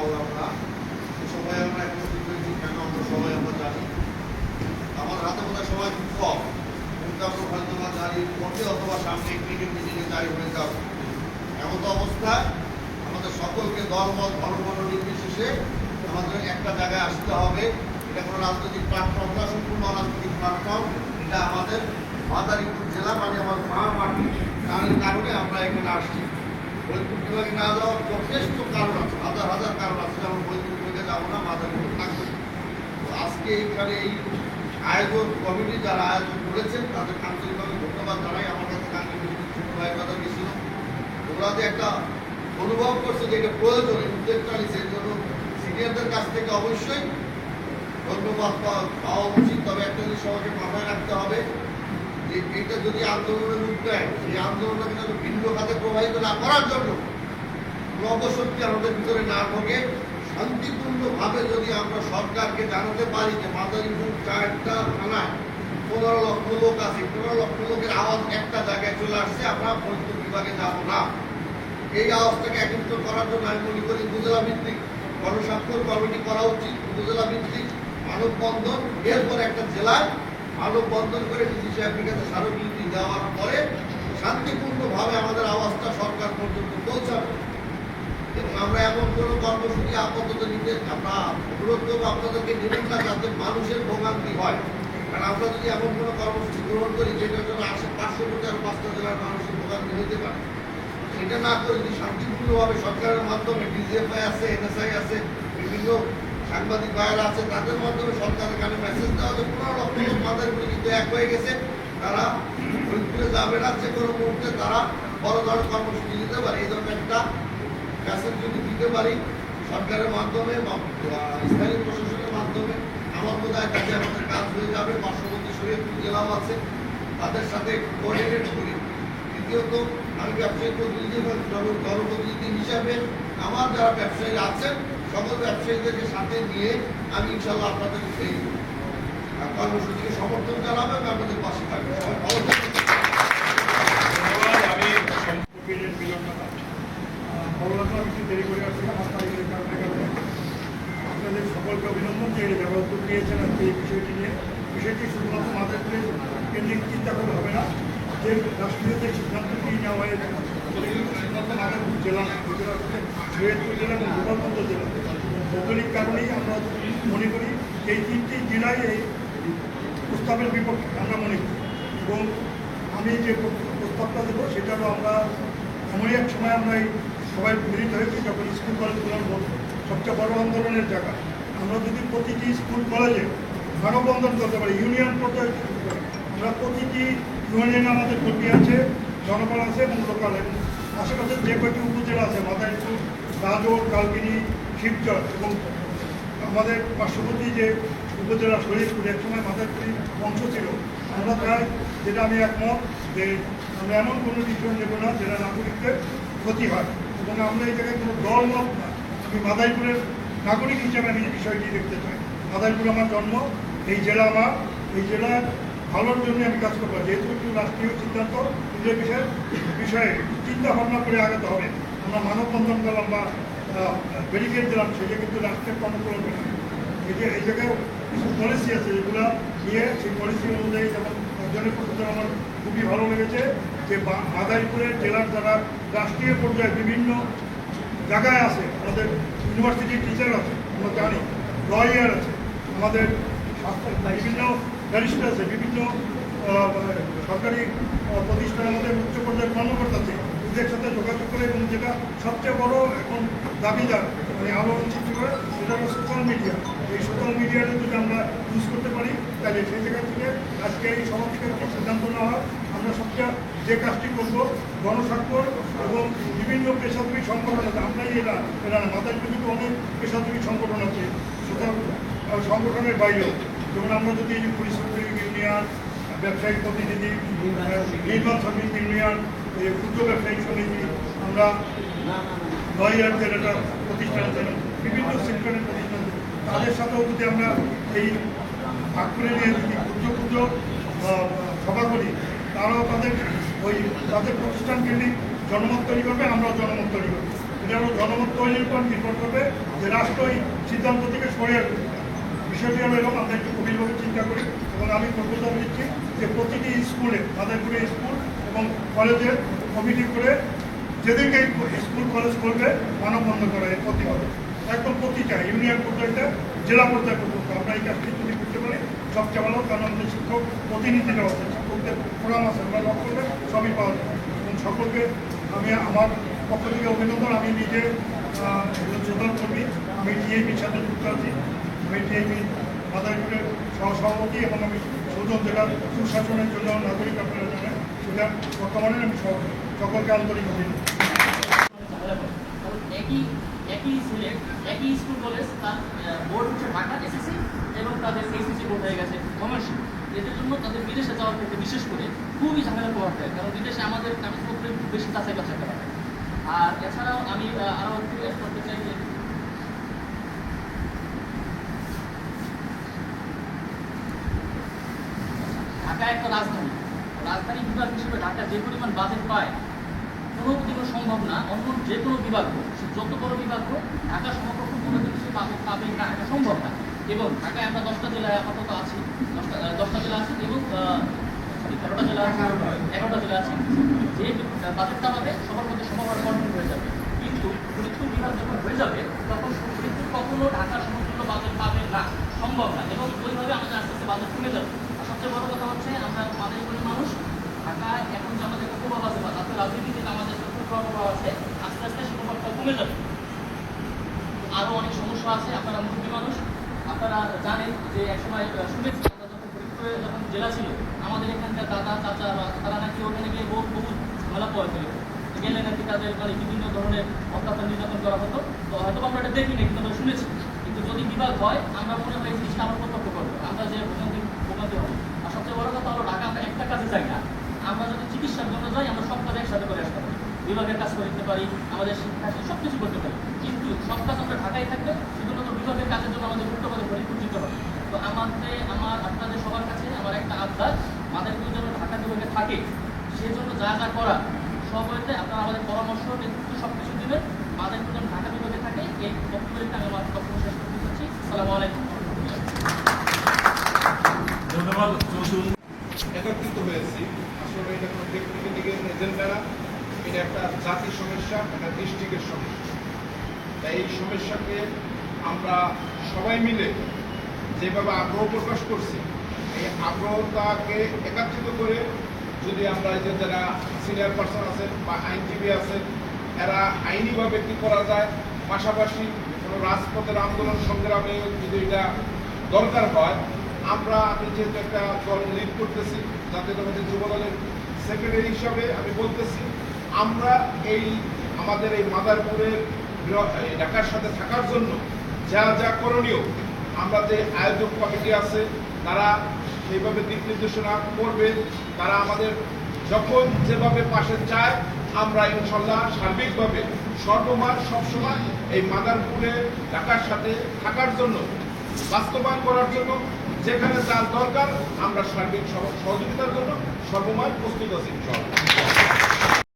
পারলাম না। সময় আমরা একত্রিত কেন আমরা সবাই আমরা জানি। আমার হাতে সময় খুব কম। কিন্তু আমরা দাঁড়িয়ে পথে অথবা সামনে ক্রিকেট মিটিংয়ে দাঁড়িয়ে হয়ে যাব। এমন অবস্থায় আমাদের সকলকে দলমত ধর্মবর্ণ নির্বিশেষে আমাদের একটা জায়গায় আসতে হবে। এটা রাজনৈতিক প্ল্যাটফর্ম সম্পূর্ণ রাজনৈতিক প্ল্যাটফর্ম এটা আমাদের মাদারীপুর জেলা মানে আমার মা মাটি। কারণে আমরা এখানে আসছি। ফরিদপুর বিভাগে না যাওয়ার যথেষ্ট কারণ আছে, হাজার হাজার কারণ আছে, যেমন ফরিদপুর বিভাগে যাব না মাদারীপুর থাকব তো আজকে এখানে এই আয়োজন কমিটি যারা আয়োজন করেছেন, তাদের আন্তরিকভাবে ধন্যবাদ জানাই, আমার কাছে কাঙ্ক্ষিত ছোট ভাই কথা গেছিল। ওরা যে একটা অনুভব করছে যে এটা প্রয়োজন এই উদ্যোগটা এর জন্য সিনিয়রদের কাছ থেকে অবশ্যই ধন্যবাদ পাওয়া উচিত। তবে একটা জিনিস সবাইকে মাথায় রাখতে হবে এটা যদি আন্দোলনের রূপ দেয় সেই আন্দোলনটাকে যেন ভিন্ন খাতে প্রবাহিত না করার জন্য অবশক্তি আমাদের ভিতরে না ঢোকে। শান্তিপূর্ণভাবে যদি আমরা সরকারকে জানাতে পারি যে মাদারীপুর চারটা থানায় পনেরো লক্ষ লোক আছে, পনেরো লক্ষ লোকের আওয়াজ একটা জায়গায় চলে আসছে, আমরা ফরিদপুর বিভাগে যাব না। এই আওয়াজটাকে একত্রিত করার জন্য আমি মনে করি উপজেলা ভিত্তিক গণস্বাক্ষর কমিটি করা উচিত। উপজেলা ভিত্তিক মানববন্ধন, এরপরে একটা জেলায় মানববন্ধন করে ডিসি সাহেবের কাছে স্মারকলিপি দেওয়ার পরে শান্তিপূর্ণভাবে আমাদের আওয়াজটা সরকার পর্যন্ত পৌঁছাবে। এবং আমরা এমন কোনো কর্মসূচি আপাতত নিতে আমরা অনুরোধ করব আপনাদেরকে নেবেন না যাতে মানুষের ভোগান্তি হয়। কারণ আমরা যদি এমন কোনো কর্মসূচি গ্রহণ করি যেটার জন্য আসে পাঁচশো কোটি আর পাঁচটা জেলার মানুষের ভোগান্তি হতে পারে। সেটা না করে যদি শান্তিপূর্ণভাবে সরকারের মাধ্যমে ডিজিএফআই আছে এনএসআই আছে, বিভিন্ন সাংবাদিক ভাইয়েরা আছে, তাদের মাধ্যমে সরকারের কানে মেসেজ দেওয়া পনেরো লক্ষ লোক মাদারীপুরে কিন্তু এক হয়ে গেছে। তারা ফরিদপুরে যাবে না যে কোনো মুহূর্তে তারা বড় ধরনের কর্মসূচি দিতে পারে। এই ধরনের একটা মেসেজ যদি দিতে পারি, সরকারের মাধ্যমে স্থানীয় প্রশাসনের মাধ্যমে, আমার বোধ হয় কাজে আমাদের কাজ হয়ে যাবে। পার্শ্ববর্তী শরীরপুর জেলাও আছে। তাদের সাথে কোঅর্ডিনেট করি। দ্বিতীয়ত, আমি ব্যবসায়ী প্রতিনিধি এবং জন- জনপ্রতিনিধি হিসাবে আমার যারা ব্যবসায়ী আছেন সকল ব্যবসায়ীদেরকে সাথে নিয়ে আমি ইনশাল্লাহ আপনাদের সেই কর্মসূচিকে সমর্থন জানাব এবং আপনাদের পাশে থাকব। আপনাদের সকলকে অভিনন্দন যে যারা উদ্যোগ নিয়েছেন আজকে এই বিষয়টি নিয়ে। বিষয়টি শুধুমাত্র কেন্দ্রিক চিন্তা করলে হবে না যে রাষ্ট্রীয় যে সিদ্ধান্তটি নেওয়া হয়েছে। মাদারপুর জেলা এগুলো জেলা এবং গোপালগঞ্জ জেলা ভৌগোলিক কারণেই আমরা মনে করি এই তিনটি জেলায় এই প্রস্তাবের বিপক্ষে আমরা মনে করি। এবং আমি যে প্রস্তাবটা দেবো সেটা হলো আমরা এমনই এক সময় আমরা এই সবাই মিলিত হয়েছি যখন স্কুল কলেজগুলোর সবচেয়ে বড় আন্দোলনের জায়গা। আমরা যদি প্রতিটি স্কুল কলেজে মানববন্ধন করতে পারি ইউনিয়ন পর্যায়ে শুরু করে, আমরা প্রতিটি ইউনিয়নে আমাদের কর্মী আছে জনগণ আছে এবং লোকাল। আশেপাশে যে কয়টি উপজেলা আছে মাদারীপুর রাজোর কালকিনি, শিবচর এবং আমাদের পার্শ্ববর্তী যে উপজেলা শরীরপুর এক সময় মাদারপুরি অংশ ছিল, আমরা প্রায়, যেটা আমি একমত যে আমরা এমন কোনো ডিসিশন নেব না যেটা নাগরিকদের ক্ষতি হয়। এবং আমরা এই জায়গায় কোনো দল মত না। আমি মাদারীপুরের নাগরিক হিসেবে আমি এই বিষয়টি দেখতে চাই। মাদারীপুর আমার জন্ম, এই জেলা আমার, এই জেলার ভালোর জন্য আমি কাজ করব। যেহেতু একটু রাষ্ট্রীয় সিদ্ধান্ত নিজের বিষয়ে বিষয়ে চিন্তা ভাবনা করে আগাতে হবে। আমরা মানববন্ধন করলাম বা ব্যারিকেড দিলাম সেটা কিন্তু রাষ্ট্রের কর্মকর্তা না এই জায়গায় কিছু পলিসি আছে যেগুলো নিয়ে সেই পলিসি অনুযায়ী যেমন একজনের প্রতি আমার খুবই ভালো লেগেছে যে মাদারীপুরের জেলার যারা রাষ্ট্রীয় পর্যায়ে বিভিন্ন জায়গায় আছে আমাদের ইউনিভার্সিটির টিচার আছে আমরা জানি লয়ার আছে আমাদের বিভিন্ন ব্যারিস্টার আছে বিভিন্ন সরকারি আহ, প্রতিষ্ঠানে আমাদের উচ্চ পর্যায়ের কর্মকর্তা আছে এদের সাথে যোগাযোগ করে এবং যেটা সবচেয়ে বড় এখন দাবিদার মানে আলোড়ন সৃষ্টি করে, সেটা হলো সোশ্যাল মিডিয়া এই সোশ্যাল মিডিয়াটা যদি আমরা ইউজ করতে পারি, তাহলে সেই জায়গা থেকে আজকে এই সভা থেকে সিদ্ধান্ত নেওয়া হয়। আমরা সবচেয়ে যে কাজটি করব গণস্বাক্ষর এবং বিভিন্ন পেশাজীবী সংগঠন আছে, আমরাই এরা এরা মাথায় কিন্তু অনেক পেশাজীবী সংগঠন আছে সুতরাং সংগঠনের বাইরেও। যেমন আমরা যদি পুলিশ ইউনিয়ন ব্যবসায়িক প্রতিনিধি নির্মাণ শ্রমিক ইউনিয়ন এই ক্ষুদ্র ব্যবসায়িক সমিতি আমরা লয়ারদের একটা প্রতিষ্ঠান আছে, বিভিন্ন সেক্টরের প্রতিষ্ঠান, তাদের সাথেও যদি আমরা এই ভাগ করে নিয়ে যদি ক্ষুদ্র ক্ষুদ্র সভা করি, তারাও তাদের ওই তাদের প্রতিষ্ঠান কেন্দ্রিক জনমত তৈরি করবে, আমরাও জনমত তৈরি করব। এটা হলো জনমত তৈরির উপর নির্ভর করবে যে রাষ্ট্র এই সিদ্ধান্ত থেকে সরে আসবে। বিষয়টি হলো এরকম আমরা একটু গভীরভাবে চিন্তা করি এবং আমি প্রপোজাল দিচ্ছি যে প্রতিটি স্কুলে মাদারপুরে স্কুল কলেজের কমিটি করে যেদিনকে স্কুল, কলেজ করবে মানব বন্ধ করা এর প্রতি হবে। একদম প্রতিটা ইউনিয়ন পর্যায়ে জেলা পর্যায়ে পর্যন্ত আমরা এই কাজটি যদি করতে পারি, সবচেয়ে ভালো কারণ আমাদের শিক্ষক প্রতিনিধিরা আছে শিক্ষকদের ফোরাম আছে আমরা লক্ষ্য সবই পাওয়া যায় এবং সকলকে আমি আমার পক্ষ থেকে অভিনন্দন, আমি নিজে যোগদান কর্মী আমি টিএপির সাথে যুক্ত আছি। আমি টিএপি মাদারীপুরের সহসভাপতি এবং আমি সৌজন জেলার সুশাসনের জন্য নাগরিক আপনারা জানেন। বর্তমানে আমি সকলকে আন্তরিক একই একই একই স্কুল কলেজ তার বোর্ড ঢাকা এসএসসি এবং তাদের এসএসসি বোর্ড হয়ে গেছে কমার্শিয়াল এদের জন্য তাদের বিদেশে যাওয়ার ক্ষেত্রে বিশেষ করে খুবই ঝামেলা প্রভাব দেয় কারণ বিদেশে আমাদের কাগজপত্রে বেশি যাচাই বাছাই করা হয়। আর এছাড়াও আমি আরও একটু চাই যে ঢাকা একটা রাজধানী। রাজধানী বিভাগ হিসেবে ঢাকা যে পরিমাণ বাজেট পায়, কোনো দিনও সম্ভব না। অন্য যে কোনো বিভাগ হোক, সে যত বড় বিভাগ হোক, ঢাকা সমকক্ষ কোনো দিন সে পাবে পাবে না, এটা সম্ভব না। এবং ঢাকায় আমরা দশটা জেলায় আপাতত আছি, দশটা দশটা জেলা আছে এবং তেরোটা জেলা আছে, এগারোটা জেলা আছে। যে বাজেটটা পাবে, সবার মধ্যে সমাবার কন্ট্রোল হয়ে যাবে। কিন্তু ফরিদপুর বিভাগ যখন হয়ে যাবে, তখন ফরিদপুর কখনো ঢাকার সমতুল্য বাজেট পাবে না, সম্ভব না। এবং ওইভাবে আমাদের আস্তে আস্তে বাজেট কমে যাবে। আর সবচেয়ে বড় কথা হচ্ছে আমরা আমাদের করে মানুষ ঢাকায় অনেক সমস্যা আছে, আপনারা মুসলিম মানুষ, আপনারা জানেন যে একসময় শুনেছি ফরিদপুরে যখন জেলা ছিল, আমাদের এখানকার দাদা, চাচা তারা নাকি ওখানে গিয়ে বহু বহু ঝামেলা পড়েছিল গেলে নাকি তাদের মানে বিভিন্ন ধরনের অত্যাচার নির্যাতন করা হতো। তো হয়তো আমরা এটা দেখিনি, কিন্তু আমরা শুনেছি। কিন্তু যদি বিভাগ হয়, আমরা মনে হয় এই জিনিসটা আমরা প্রত্যক্ষ করব আমরা যে ভোগান্তি ভোগান্তি হব আর সবচেয়ে বড় কথা হলো ঢাকা আমরা একটা কাজে যাই না আমরা যদি চিকিৎসার জন্য যাই আমরা সব কাজ একসাথে করে আসতে পারি বিভাগের কাজ করতে পারি আমাদের শিক্ষা সব কিছু করতে পারি কিন্তু সব কাজ আমরা ঢাকায় থাকলে শুধুমাত্র বিভাগের কাজের জন্য আমাদের উল্টো করে ফরিদপুর যেতে হবে তো আমাদের আমার আপনাদের সবার কাছে আমার একটা আবদার মাদারীপুর যেন ঢাকা বিভাগে থাকে সেজন্য যা যা করা সব হয়েছে আপনারা আমাদের পরামর্শ নেতৃত্ব সব কিছু দেবেন মাদারীপুর যেন ঢাকা বিভাগে থাকে এই বক্তব্যটা আমি আমার বক্তব্য শেষ করতে চাচ্ছি। সালামু আলাইকুম। ধন্যবাদ একত্রিত হয়েছি। আসলে এটা কোনো টেকনিক্যাল এজেন্ডা না এটা একটা জাতির সমস্যা, একটা ডিস্ট্রিক্টের সমস্যা। তাই এই সমস্যাকে আমরা সবাই মিলে যেভাবে আগ্রহ প্রকাশ করছি, এই আগ্রহটাকে একত্রিত করে যদি আমরা যে যারা সিনিয়র পার্সন আছেন বা আইনজীবী আছেন এরা আইনিভাবে কি করা যায়? পাশাপাশি কোনো রাজপথের আন্দোলন সংগ্রামে যদি এটা দরকার হয়, আমরা আমি যেহেতু একটা দল লিড করতেছি জাতীয় দলের যুব দলের সেক্রেটারি হিসাবে আমি বলতেছি আমরা এই আমাদের এই মাদারপুরের ঢাকার সাথে থাকার জন্য যা যা করণীয়, আমরা যে আয়োজক কমিটি আছে, তারা সেইভাবে দিক নির্দেশনা করবে। তারা আমাদের যখন যেভাবে পাশে চায়, আমরা ইনশাল্লাহ সার্বিকভাবে সর্বমান সবসময় এই মাদারপুরে ঢাকার সাথে থাকার জন্য, বাস্তবায়ন করার জন্য, যেখানে যার দরকার, আমরা সার্বিক সহ- সহযোগিতার জন্য সর্বময় প্রস্তুত আছি ইনশাআল্লাহ